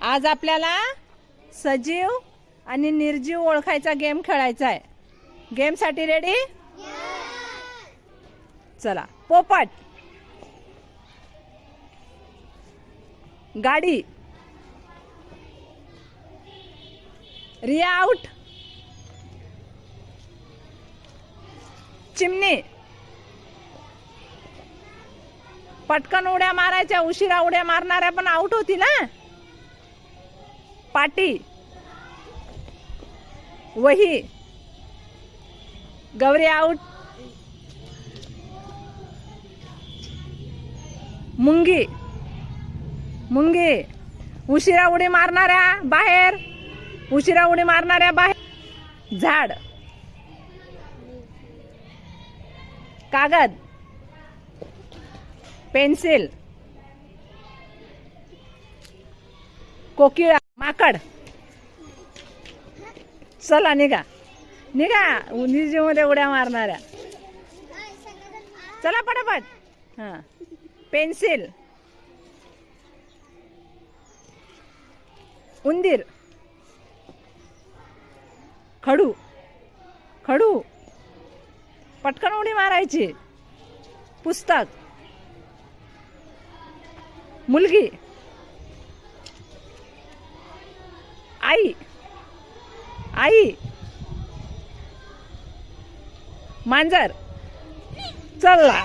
आज आपल्याला सजीव आणि निर्जीव ओळखायचा गेम खेळायचा आहे. गेमसाठी रेडी चला पोपट. गाडी. रिया आउट चिमणी. पटकन उड्या मारायच्या उशिरा उड्या मारणाऱ्या पण आउट होती ना? पाटी वही गौरी आउट मुंगी मुंगी उशिरा उडी मारणाऱ्या बाहेर उशिरा उडी मारणाऱ्या बाहेर झाड कागद पेन्सिल कोकिळा. माकड चला निघा. निघा. मध्ये उड्या मारणाऱ्या. चला पटापट. हा. पेन्सिल. उंदीर. खडू. खडू. पटकन उडी मारायची. पुस्तक. मुलगी. आई। आई। मांजर। चला